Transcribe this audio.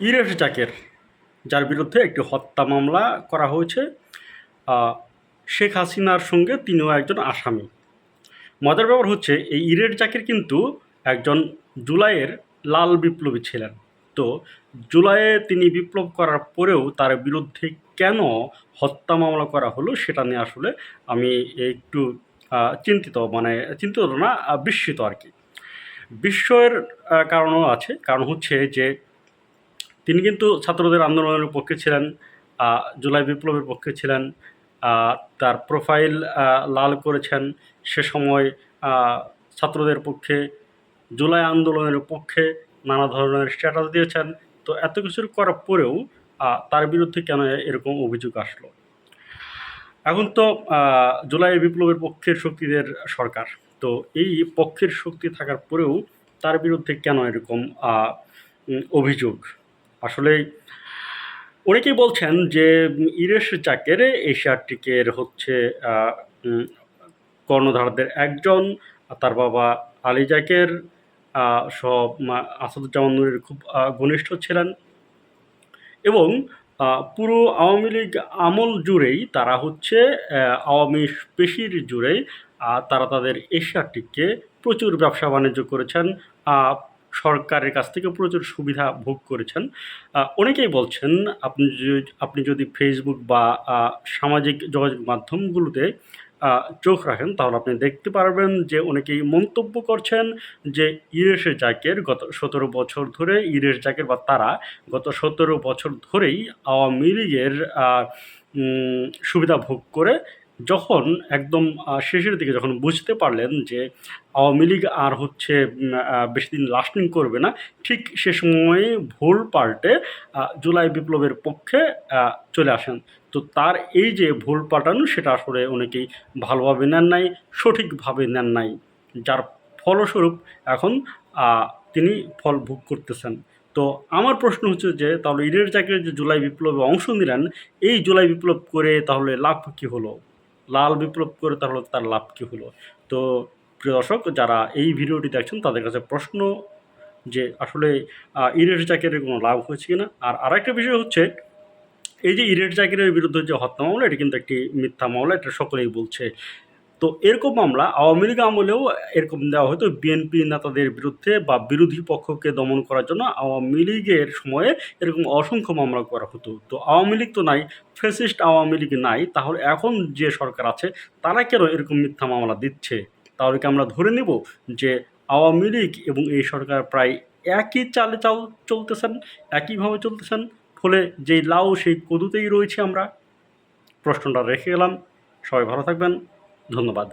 ইরেশ জাকের যার বিরুদ্ধে একটি হত্যা মামলা করা হয়েছে। শেখ হাসিনার সঙ্গে তিনিও একজন আসামি। মজার ব্যাপার হচ্ছে, এই ইরেশ জাকির কিন্তু একজন জুলাইয়ের লাল বিপ্লবী ছিলেন। তো জুলাইয়ে তিনি বিপ্লব করার পরেও তার বিরুদ্ধে কেন হত্যা মামলা করা হলো, সেটা নিয়ে আসলে আমি একটু চিন্তিত মানে চিন্তিত না বিস্মিত আর কি। বিস্ময়ের কারণও আছে। কারণ হচ্ছে যে তিনি কিন্তু ছাত্রদের আন্দোলনের পক্ষে ছিলেন জুলাই বিপ্লবের পক্ষে ছিলেন তার প্রোফাইল লাল করেছেন। সে সময় ছাত্রদের পক্ষে, জুলাই আন্দোলনের পক্ষে নানা ধরনের স্ট্যাটাস দিয়েছেন। তো এত কিছুর করার পরেও তার বিরুদ্ধে কেন এরকম অভিযোগ আসলো? এখন তো জুলাই বিপ্লবের পক্ষের শক্তিদের সরকার। তো এই পক্ষের শক্তি থাকার পরেও তার বিরুদ্ধে কেন এরকম অভিযোগ? আসলে অনেকেই বলছেন যে, ইরেশ জাকের এশিয়াটিকের হচ্ছে কর্ণধারদের একজন তার বাবা আলী জাকের সব আসাদুজ্জামান নুরের খুব ঘনিষ্ঠ ছিলেন। এবং পুরো আওয়ামী লীগ আমল জুড়েই তারা হচ্ছে আওয়ামী পেশির জুড়েই তারা তাদের এশিয়াটিককে প্রচুর ব্যবসা বাণিজ্য করেছেন সরকারের কাছ থেকে প্রচুর সুবিধা ভোগ করেছেন। অনেকেই বলছেন, আপনি আপনি যদি ফেসবুক বা সামাজিক যোগাযোগ মাধ্যমগুলোতে চোখ রাখেন, তাহলে আপনি দেখতে পারবেন যে অনেকেই মন্তব্য করছেন যে ইরেশ জাকের গত সতেরো বছর ধরে, ইরেশ জাকের বা তারা গত সতেরো বছর ধরেই আওয়ামী লীগের সুবিধা ভোগ করে যখন একদম শেষের দিকে যখন বুঝতে পারলেন যে আওয়ামী লীগ আর হচ্ছে বেশি দিন লাস্টিং করবে না, ঠিক সে সময়ে ভুল পাল্টে জুলাই বিপ্লবের পক্ষে চলে আসেন। তো তার এই যে ভুল পাল্টানো, সেটা আসলে অনেকেই ভালোভাবে নেন নাই, সঠিকভাবে নেন নাই। যার ফলস্বরূপ এখন তিনি ফল ভোগ করতেছেন। তো আমার প্রশ্ন হচ্ছে যে, তাহলে ইরের চাকরি যে জুলাই বিপ্লবে অংশ নিলেন, এই জুলাই বিপ্লব করে তাহলে লাভ কী হলো? লাল বিপ্লব করে তাহলে তার লাভ কী হলো? তো প্রিয় দর্শক, যারা এই ভিডিওটি দেখছেন, তাদের কাছে প্রশ্ন যে আসলে ইরেট চাকরির কোনো লাভ হয়েছে কিনা? আর আরেকটা বিষয় হচ্ছে, এই যে ইরেট জাকিরের বিরুদ্ধে যে হত্যা মামলা, এটা কিন্তু একটি মিথ্যা মামলা, এটা সকলেই বলছে। তো এরকম মামলা আওয়ামী লীগ আমলেও এরকম দেওয়া হতো বিএনপি নেতাদের বিরুদ্ধে বা বিরোধী পক্ষকে দমন করার জন্য আওয়ামী লীগের সময়ে এরকম অসংখ্য মামলা করা হতো। তো আওয়ামী লীগ তো নাই ফেসিস্ট আওয়ামী লীগ নাই, তাহলে এখন যে সরকার আছে, তারা কেন এরকম মিথ্যা মামলা দিচ্ছে? তাহলে কি আমরা ধরে নেব যে আওয়ামী লীগ এবং এই সরকার প্রায় একই চালে চাল চলতেছেন, একইভাবে চলতেছেন, ফলে যেই লাউ সেই কদুতেই রয়েছে আমরা? প্রশ্নটা রেখে গেলাম। সবাই ভালো থাকবেন। ধন্যবাদ।